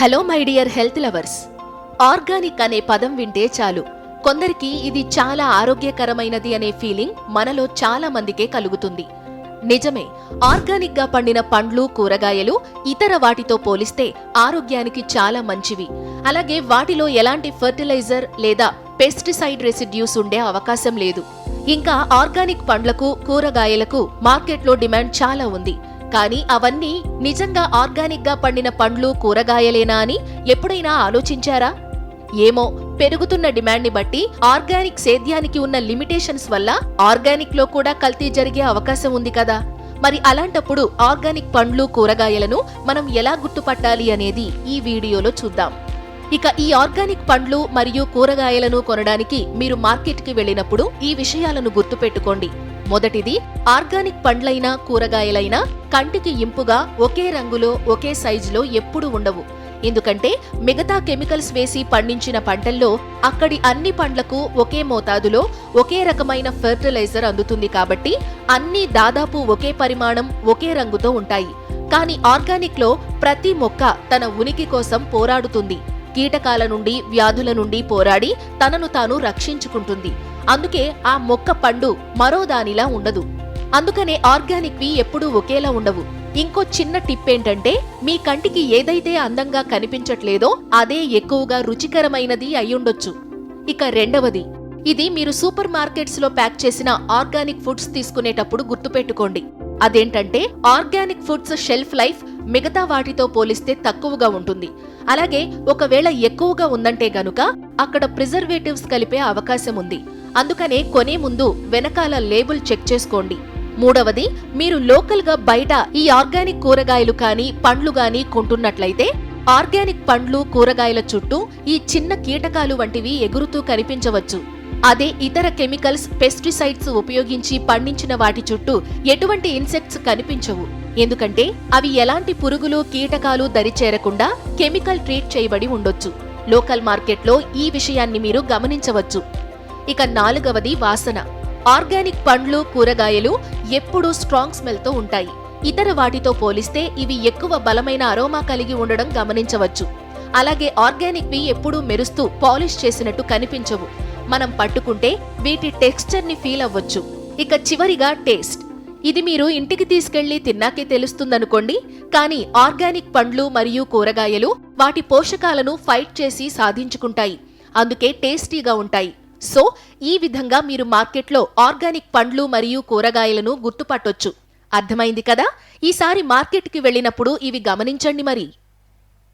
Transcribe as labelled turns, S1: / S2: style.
S1: Hello my dear health lovers. Organic అనే పదం వింటే చాలు. కొందరికి ఇది చాలా ఆరోగ్యకరమైనది అనే ఫీలింగ్ మనలో చాలా మందికే కలుగుతుంది. నిజమే ఆర్గానిక్గా పండిన పండ్లు కూరగాయలు ఇతర వాటితో పోలిస్తే ఆరోగ్యానికి చాలా మంచివి. అలాగే వాటిలో ఎలాంటి ఫర్టిలైజర్ లేదా పెస్టిసైడ్ రెసిడ్యూస్ ఉండే అవకాశం లేదు. ఇంకా ఆర్గానిక్ పండ్లకు కూరగాయలకు మార్కెట్లో డిమాండ్ చాలా ఉంది. కానీ అవన్నీ నిజంగా ఆర్గానిక్గా పండిన పండ్లు కూరగాయలేనా అని ఎప్పుడైనా ఆలోచించారా? ఏమో పెరుగుతున్న డిమాండ్ని బట్టి ఆర్గానిక్ సేద్యానికి ఉన్న లిమిటేషన్స్ వల్ల ఆర్గానిక్లో కూడా కల్తీ జరిగే అవకాశం ఉంది కదా. మరి అలాంటప్పుడు ఆర్గానిక్ పండ్లు కూరగాయలను మనం ఎలా గుర్తుపట్టాలి అనేది ఈ వీడియోలో చూద్దాం. ఇక ఈ ఆర్గానిక్ పండ్లు మరియు కూరగాయలను కొనడానికి మీరు మార్కెట్కి వెళ్ళినప్పుడు ఈ విషయాలను గుర్తుపెట్టుకోండి. మొదటిది ఆర్గానిక్ పండ్లైనా కూరగాయలైనా కంటికి ఇంపుగా ఒకే రంగులో ఒకే సైజులో ఎప్పుడూ ఉండవు. ఎందుకంటే మిగతా కెమికల్స్ వేసి పండించిన పంటల్లో అక్కడి అన్ని పండ్లకు ఒకే మోతాదులో ఒకే రకమైన ఫెర్టిలైజర్ అందుతుంది కాబట్టి అన్నీ దాదాపు ఒకే పరిమాణం ఒకే రంగుతో ఉంటాయి. కానీ ఆర్గానిక్లో ప్రతి మొక్క తన ఉనికి కోసం పోరాడుతుంది. కీటకాల నుండి వ్యాధుల నుండి పోరాడి తనను తాను రక్షించుకుంటుంది. అందుకే ఆ మొక్క పండు మరో దానిలా ఉండదు. అందుకనే ఆర్గానిక్వి ఎప్పుడూ ఒకేలా ఉండవు. ఇంకో చిన్న టిప్ ఏంటంటే మీ కంటికి ఏదైతే అందంగా కనిపించట్లేదో అదే ఎక్కువగా రుచికరమైనది అయ్యుండొచ్చు. ఇక రెండవది ఇది మీరు సూపర్ మార్కెట్స్లో ప్యాక్ చేసిన ఆర్గానిక్ ఫుడ్స్ తీసుకునేటప్పుడు గుర్తుపెట్టుకోండి. అదేంటంటే ఆర్గానిక్ ఫుడ్స్ షెల్ఫ్ లైఫ్ మిగతా వాటితో పోలిస్తే తక్కువగా ఉంటుంది. అలాగే ఒకవేళ ఎక్కువగా ఉందంటే గనుక అక్కడ ప్రిజర్వేటివ్స్ కలిపే అవకాశం ఉంది అందుకనే కొనే ముందు వెనకాల లేబుల్ చెక్ చేసుకోండి. మూడవది మీరు లోకల్గా బయట ఈ ఆర్గానిక్ కూరగాయలు కానీ పండ్లు కానీ కొంటున్నట్లయితే ఆర్గానిక్ పండ్లు కూరగాయల చుట్టూ ఈ చిన్న కీటకాలు వంటివి ఎగురుతూ కనిపించవచ్చు. అదే ఇతర కెమికల్స్ పెస్టిసైడ్స్ ఉపయోగించి పండించిన వాటి చుట్టూ ఎటువంటి ఇన్సెక్ట్స్ కనిపించవు. ఎందుకంటే అవి ఎలాంటి పురుగులు కీటకాలు దరిచేరకుండా కెమికల్ ట్రీట్ చేయబడి ఉండొచ్చు. లోకల్ మార్కెట్లో ఈ విషయాన్ని మీరు గమనించవచ్చు. ఇక నాలుగవది వాసన. ఆర్గానిక్ పండ్లు కూరగాయలు ఎప్పుడూ స్ట్రాంగ్ స్మెల్తో ఉంటాయి. ఇతర వాటితో పోలిస్తే ఇవి ఎక్కువ బలమైన అరోమా కలిగి ఉండడం గమనించవచ్చు. అలాగే ఆర్గానిక్వి ఎప్పుడూ మెరుస్తూ పాలిష్ చేసినట్టు కనిపించవు. మనం పట్టుకుంటే వీటి టెక్స్చర్ని ఫీల్ అవ్వచ్చు. ఇక చివరిగా టేస్ట్. ఇది మీరు ఇంటికి తీసుకెళ్ళి తిన్నాకే తెలుస్తుందనుకోండి కానీ ఆర్గానిక్ పండ్లు మరియు కూరగాయలు వాటి పోషకాలను ఫైట్ చేసి సాధించుకుంటాయి. అందుకే టేస్టీగా ఉంటాయి. సో ఈ విధంగా మీరు మార్కెట్లో ఆర్గానిక్ పండ్లు మరియు కూరగాయలను గుర్తుపట్టొచ్చు. అర్థమైంది కదా? ఈసారి మార్కెట్కి వెళ్ళినప్పుడు ఇవి గమనించండి మరి.